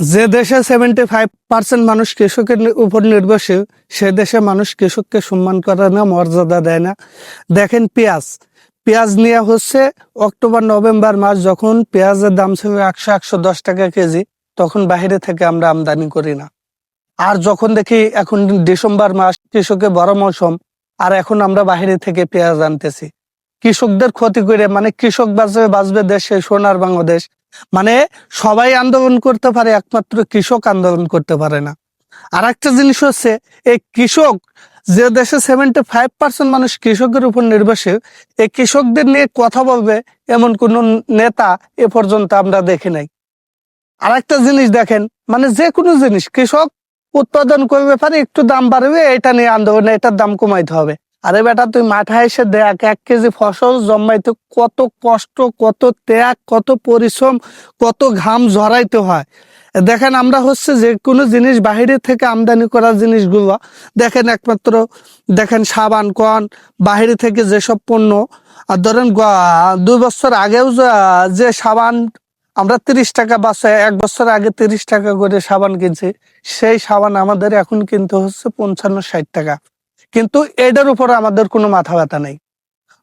যে দেশে seventy five percent মানুষ কৃষকের উপর নির্ভরশীল, সে দেশে মানুষ কৃষককে সম্মান করে না, মর্যাদা দেয় না। দেখেন পেঁয়াজ। পেঁয়াজ নিয়ে হচ্ছে অক্টোবর, নভেম্বর মাস, যখন পেঁয়াজের দাম ছিল একশো একশো দশ টাকা কেজি, তখন বাইরে থেকে আমরা আমদানি করি না। আর যখন দেখি এখন ডিসেম্বর মাস কৃষকের বড় মৌসুম, আর এখন আমরা বাইরে থেকে পেঁয়াজ আনতেছি। কৃষকদের ক্ষতি করে মানে কৃষক বাঁচবে বাঁচবে দেশে সোনার বাংলাদেশ মানে সবাই আন্দোলন করতে পারে, একমাত্র কৃষক আন্দোলন করতে পারে না। আর একটা জিনিস হচ্ছে, এই কৃষক, যে দেশে সেভেন্টি ফাইভ পার্সেন্ট মানুষ কৃষকের উপর নির্ভরশীল, এই কৃষকদের নিয়ে কথা বলবে এমন কোন নেতা এ পর্যন্ত আমরা দেখি নাই। আর একটা জিনিস দেখেন মানে যে কোনো জিনিস, কৃষক উৎপাদন করবে পারে, একটু দাম বাড়বে, এটা নিয়ে আন্দোলন এটার দাম কমাইতে হবে। আরে বেটা, তুই মাঠে এসে দেখ, এক কেজি ফসল জন্মাইতে কত কষ্ট, কত ত্যাগ, কত পরিশ্রম, কত ঘাম ঝরাইতে হয়। দেখেন, আমরা হচ্ছে যে কোনো জিনিস বাহিরে থেকে আমদানি করা জিনিসগুলো, দেখেন একমাত্র, দেখেন সাবান, কন, বাহিরে থেকে যেসব পণ্য, আর ধরেন দুই বছর আগেও যে সাবান, আমরা তিরিশ টাকা বাসে এক বছর আগে তিরিশ টাকা করে সাবান কিনছি, সেই সাবান আমাদের এখন কিনতে হচ্ছে পঞ্চান্ন, ষাট টাকা। কিন্তু এটার উপর আমাদের কোনো মাথা ব্যথা নেই।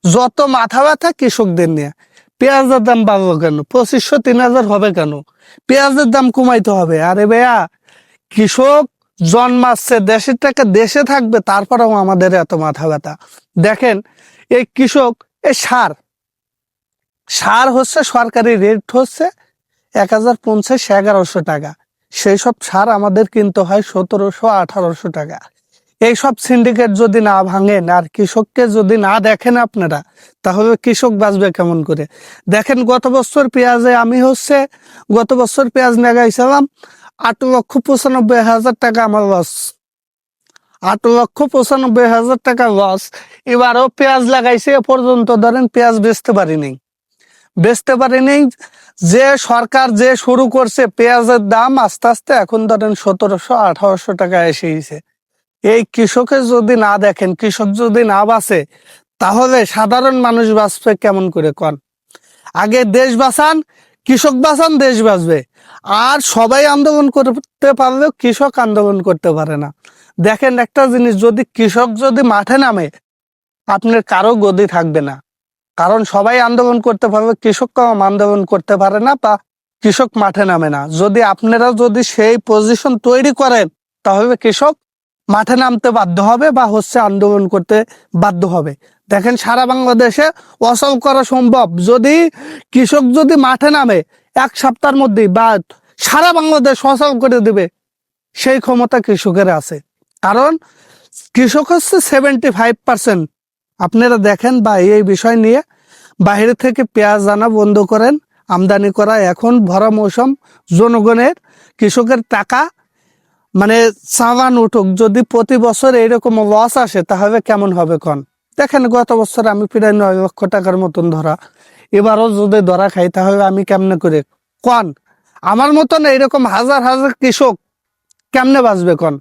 যত মাথা ব্যথা কৃষকদের নিয়ে, পেঁয়াজের দাম বাড়লো কেন? পঁচিশশো তিন হাজার হবে কেন? পেঁয়াজের দাম কমাইতে হবে। আরে ভাইয়া, কৃষক জন্মাচ্ছে, দেশের টাকা দেশে থাকবে, তারপরেও আমাদের এত মাথা ব্যথা। দেখেন, এই কৃষক, এই সার সার হচ্ছে সরকারি রেট হচ্ছে এক হাজার পঞ্চাশ, এগারোশো টাকা। সেই সব সার আমাদের কিনতে হয় সতেরোশো, আঠারোশো টাকা। এইসব সিন্ডিকেট যদি না ভাঙেন আর কৃষককে যদি না দেখেন আপনারা, তাহলে কৃষক বাঁচবে কেমন করে? দেখেন, গত বছর পেঁয়াজে আমি হচ্ছে গত বছর পেঁয়াজ লাগাইছিলাম আট লক্ষ পঁচানব্বই হাজার টাকা আমার লস আট লক্ষ পঁচানব্বই হাজার টাকা লস এবারও পেঁয়াজ লাগাইছে, এ পর্যন্ত ধরেন পেঁয়াজ বেচতে পারিনি। বেচতে পারিনি, যে সরকার যে শুরু করছে, পেঁয়াজের দাম আস্তে আস্তে এখন ধরেন সতেরোশো আঠারোশো টাকা এসেছে এই কৃষকের যদি না দেখেন, কৃষক যদি না বাঁচে, তাহলে সাধারণ মানুষ বাঁচবে কেমন করে কন? আগে দেশ বাঁচান, কৃষক বাঁচান, দেশ বাঁচবে। আর সবাই আন্দোলন করতে পারলেও কৃষক আন্দোলন করতে পারে না। দেখেন একটা জিনিস, যদি কৃষক যদি মাঠে নামে, আপনার কারও গদি থাকবে না। কারণ সবাই আন্দোলন করতে পারবে কৃষক কম আন্দোলন করতে পারে না বা কৃষক মাঠে নামে না। যদি আপনারা যদি সেই পজিশন তৈরি করেন, তাহলে কৃষক মাঠে নামতে বাধ্য হবে বা হচ্ছে আন্দোলন করতে বাধ্য হবে। দেখেন সারা বাংলাদেশে অসল করা সম্ভব। যদি কৃষক যদি মাঠে নামে, এক সপ্তাহের মধ্যে বা সারা বাংলাদেশ অসল করে দেবে, সেই ক্ষমতা কৃষকের আছে। কারণ কৃষক হচ্ছে সেভেন্টি ফাইভ পার্সেন্ট আপনারা দেখেন বা এই বিষয় নিয়ে বাইরে থেকে পেঁয়াজ আনা বন্ধ করেন, আমদানি করা। এখন ভরা মৌসুম, জনগণের কৃষকের টাকা মানে চালান উঠুক, যদি প্রতি বছর এইরকম লস আসে, তাহলে কেমন হবে কন? দেখেন, গত বছর আমি প্রায় নয় লক্ষ টাকার মতন ধরা। এবারও যদি ধরা খাই, তাহলে আমি কেমনে করে? কন? আমার মতন এইরকম হাজার হাজার কৃষক কেমনে বাঁচবে কন?